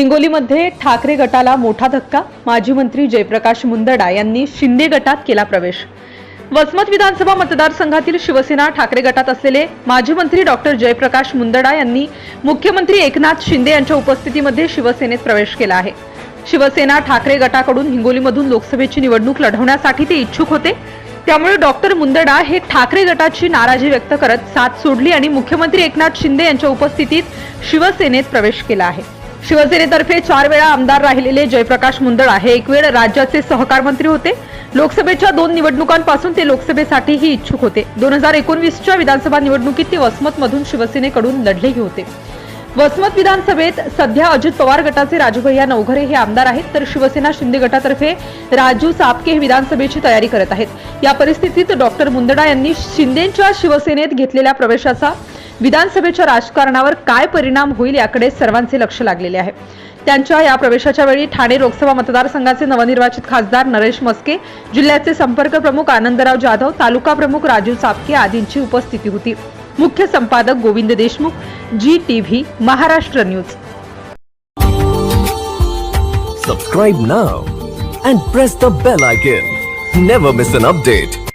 हिंगोलीमध्ये ठाकरे गटाला मोठा धक्का माजी मंत्री जयप्रकाश मुंदडा यांनी शिंदे गटात केला प्रवेश. वसमत विधानसभा मतदारसंघातील शिवसेना ठाकरे गटात असलेले माजी मंत्री डॉक्टर जयप्रकाश मुंदडा यांनी मुख्यमंत्री एकनाथ शिंदे यांच्या उपस्थितीमध्ये शिवसेनेत प्रवेश केला आहे. शिवसेना ठाकरे गटाकडून हिंगोलीमधून लोकसभेची निवडणूक लढवण्यासाठी ते इच्छुक होते. त्यामुळे डॉक्टर मुंदडा हे ठाकरे गटाची नाराजी व्यक्त करत साथ सोडली आणि मुख्यमंत्री एकनाथ शिंदे यांच्या उपस्थितीत शिवसेनेत प्रवेश केला आहे. शिवसेनेतर्फे चार वेळा आमदार राहिलेले जयप्रकाश मुंदडा हे एक वेळ राज्याचे सहकार मंत्री होते. लोकसभेच्या दोन निवडणुकांपासून ते लोकसभेसाठीही इच्छुक होते. दोन हजार एकोणवीसच्या विधानसभा निवडणुकीत ते वसमतमधून शिवसेनेकडून लढलेही होते. वसमत विधानसभेत सध्या अजित पवार गटाचे राजूभैया नवघरे हे आमदार आहेत. तर शिवसेना शिंदे गटातर्फे राजू सापके हे विधानसभेची तयारी करत आहेत. या परिस्थितीत डॉक्टर मुंदडा यांनी शिंदेच्या शिवसेनेत घेतलेल्या प्रवेशाचा विधानसभेच्या राजकारणावर काय परिणाम होईल याकडे सर्वांचे लक्ष लागलेले आहे. त्यांच्या या प्रवेशाच्या वेळी ठाणे लोकसभा मतदारसंघाचे नवनिर्वाचित खासदार नरेश मस्के जिल्ह्याचे संपर्क प्रमुख आनंदराव जाधव तालुका प्रमुख राजू चापके आदींची उपस्थिती होती. मुख्य संपादक Govind Deshmukh ji TV Maharashtra news. Subscribe now and press the bell icon never miss an update